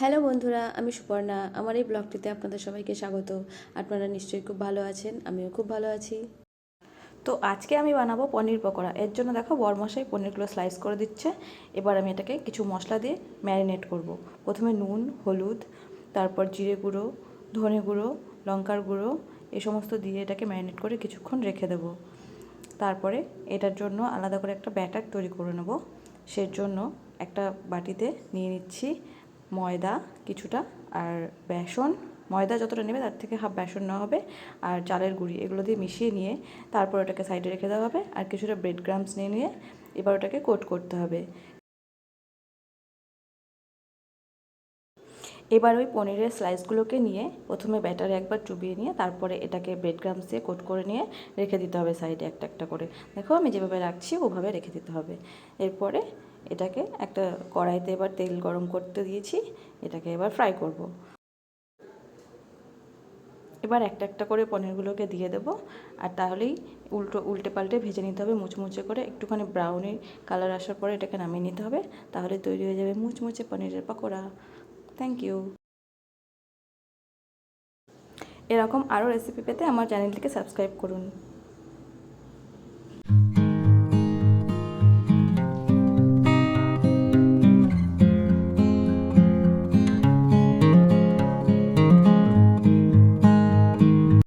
Hello বন্ধুরা, আমি সুপর্ণা। আমার এই ব্লগটিতে আপনাদের সবাইকে স্বাগত। আপনারা নিশ্চয়ই খুব ভালো আছেন, আমিও খুব ভালো আছি। তো আজকে আমি বানাবো পনির পকোড়া। এর জন্য দেখো, বরমশাই পনিরগুলো স্লাইস করে দিচ্ছে। এবার আমি এটাকে কিছু মশলা দিয়ে ম্যারিনেট করব। প্রথমে নুন, হলুদ, তারপর জিরে গুঁড়ো, ধনে গুঁড়ো, লঙ্কার গুঁড়ো এই সমস্ত দিয়ে এটাকে ম্যারিনেট করে কিছুক্ষণ রেখে দেবো। তারপরে এটার জন্য আলাদা করে একটা ব্যাটার তৈরি করে নেব। সের জন্য একটা বাটিতে নিয়ে নিচ্ছি ময়দা কিছুটা আর বেসন। ময়দা যতটা নেবে তার থেকে হাফ বেসন নেওয়া হবে আর চালের গুঁড়ি এগুলো দিয়ে মিশিয়ে নিয়ে তারপর ওটাকে সাইডে রেখে দেওয়া হবে আর কিছুটা ব্রেড গ্রামস নিয়ে নিয়ে এবার ওটাকে কোট করতে হবে। এবার ওই পনিরের স্লাইসগুলোকে নিয়ে প্রথমে ব্যাটারে একবার চুবিয়ে নিয়ে তারপরে এটাকে ব্রেড গ্রামস দিয়ে কোট করে নিয়ে রেখে দিতে হবে সাইডে একটা একটা করে। দেখো আমি যেভাবে রাখছি ওভাবে রেখে দিতে হবে। এরপরে এটাকে একটা কড়াইতে এবার তেল গরম করতে দিয়েছি, এটাকে এবার ফ্রাই করব। এবার একটা একটা করে পনিরগুলোকে দিয়ে দেবো আর তাহলেই উল্টো, উল্টে পাল্টে ভেজে নিতে হবে, মুচমুচে করে একটুখানি ব্রাউনি কালার আসার পরে এটাকে নামিয়ে নিতে হবে, তাহলে তৈরি হয়ে যাবে মুচমুচে পনিরের পকোড়া। থ্যাংক ইউ এরকম আরও রেসিপি পেতে আমার চ্যানেলটিকে সাবস্ক্রাইব করুন।